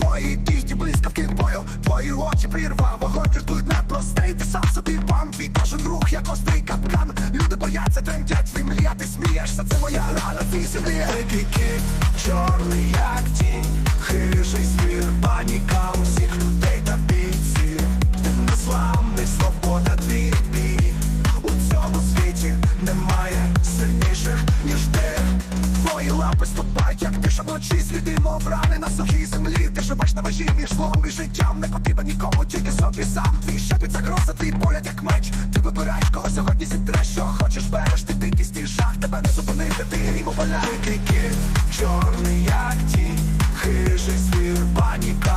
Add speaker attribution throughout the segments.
Speaker 1: Твої діжді блискавки бою, твої очі прірвав Вогонь. Рятують непростий, ти сам собі пан. Кожен рух, як острий капкан. Люди бояться, тремтять в ти смієшся. Це моя рана, твій землі Дикий кіт, чорний як Твої лапи ступають, як тиша вночі Сліди, мов рани на сухій землі. Ти живеш на межі між злом і життям Не потрібен нікому, тільки собі сам. Твій щит загроза, твій погляд як меч. Ти вибираєш, кого сьогодні зітреш Що хочеш береш, ти дикість і жах Тебе не зупинити, ти грім у полях Дикий кіт, чорний як тінь Хижий звір, паніка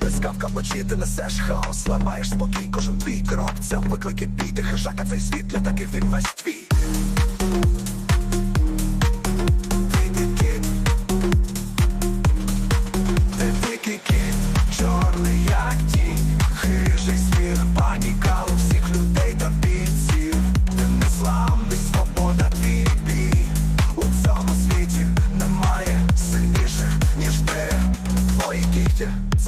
Speaker 1: блискавка вночі ти несеш хаос Ламаєш спокій, кожен твій крок. Це виклики піти, ти хижака, цей світ для таких він весь твій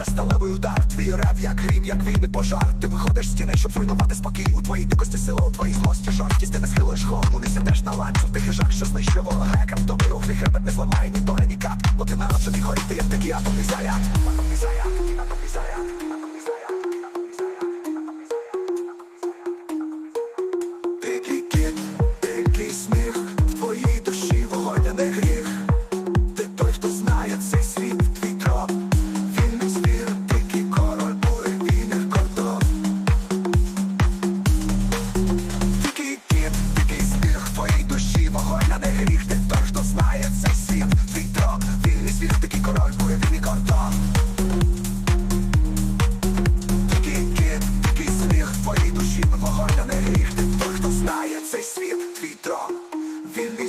Speaker 1: це сталевий удар. Твій рев, як грім, як війни пожар. Ти виходиш з стіни, щоб зруйнувати спокій. У твоїй дикості сила, у твоїй злості жорсткість. Ти схилиш голову, не сидиш на ланцюг Ти хижак, що знищує ворога грекам рух, твій хребет не зламає ні доля, ні кап. Бо ти народжений горіти, як такий Атомний заряд, атомний заряд,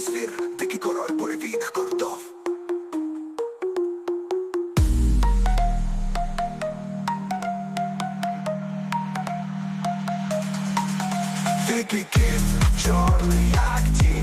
Speaker 1: звір, дикий король буревійних кордов Дикий кіт, чорний як тінь